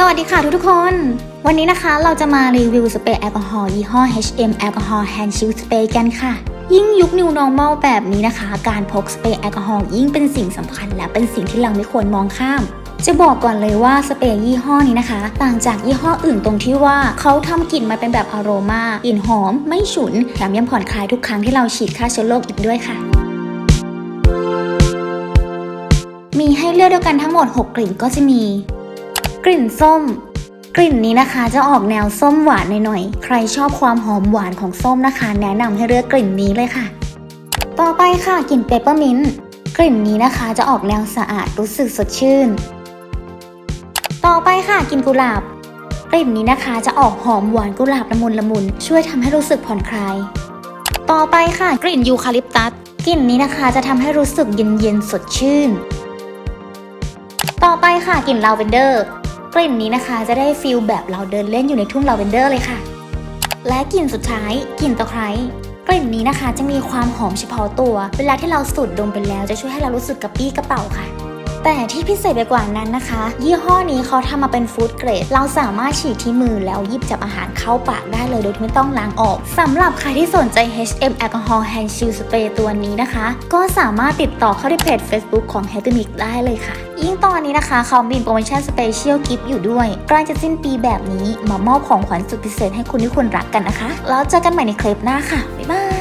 สวัสดีค่ะทุกๆคน วันนี้นะคะเราจะมารีวิวสเปรย์แอลกอฮอล์ยี่ห้อ HM แอลกอฮอล์ Hand Shield Spray กันค่ะ ยิ่งยุค New Normal แบบนี้นะคะ การพกสเปรย์แอลกอฮอล์ยิ่งเป็นสิ่งสำคัญและเป็นสิ่งที่เราไม่ควรมองข้าม จะบอกก่อนเลยว่าสเปรย์ยี่ห้อนี้นะคะ ต่างจากยี่ห้ออื่นตรงที่ว่าเขาทำกลิ่นมาเป็นแบบอโรมากลิ่นหอม ไม่ฉุนแถมยังผ่อนคลายทุกครั้งที่เราฉีดฆ่าเชื้อโรคอีกด้วยค่ะมีให้เลือกด้วยกันทั้งหมด 6 กลิ่นก็จะมี กลิ่นส้ม กลิ่นนี้นะคะจะออกแนวส้มหวานหน่อยๆ ใครชอบความหอมหวานของส้มนะคะ แนะนำให้เลือกกลิ่นนี้เลยค่ะ ต่อไปค่ะกลิ่นเปปเปอร์มินต์ กลิ่นนี้นะคะจะออกแนวสะอาดรู้สึกสดชื่น ต่อไปค่ะกลิ่นกุหลาบ กลิ่นนี้นะคะจะออกหอมหวานกุหลาบละมุนละมุน ช่วยทำให้รู้สึกผ่อนคลาย ต่อไปค่ะกลิ่นยูคาลิปตัส กลิ่นนี้นะคะจะทำให้รู้สึกเย็นๆสดชื่น ต่อไปค่ะกลิ่นลาเวนเดอร์ กลิ่นนี้นะคะจะได้ฟีลแบบเราเดินเล่นอยู่ในทุ่งลาเวนเดอร์เลยค่ะ และกลิ่นสุดท้ายกลิ่นตะไคร้กลิ่นนี้นะคะจะมีความหอมเฉพาะตัว เวลาที่เราสูดดมไปแล้วจะช่วยให้เรารู้สึกกระปี้กระเป๋าค่ะ แต่ที่พิเศษไปกว่านั้นนะคะ ยี่ห้อนี้เขาทำมาเป็นฟู้ดเกรด เราสามารถฉีดที่มือแล้วหยิบจับอาหารเข้าปากได้เลยโดยที่ไม่ต้องล้างออกสำหรับใครที่สนใจ HM Alcohol Hand Shield Spray ตัวนี้นะคะ ก็สามารถติดต่อเข้าที่เพจ Facebook ของ Happy Mix ได้เลยค่ะ ยิ่งตอนนี้นะคะเขามีโปรโมชั่นสเปเชียลกิฟต์อยู่ด้วยใกล้จะสิ้นปีแบบนี้มามอบของขวัญสุดพิเศษให้คุณที่คุณรักกันนะคะ แล้วเจอกันใหม่ในคลิปหน้าค่ะบ๊ายบาย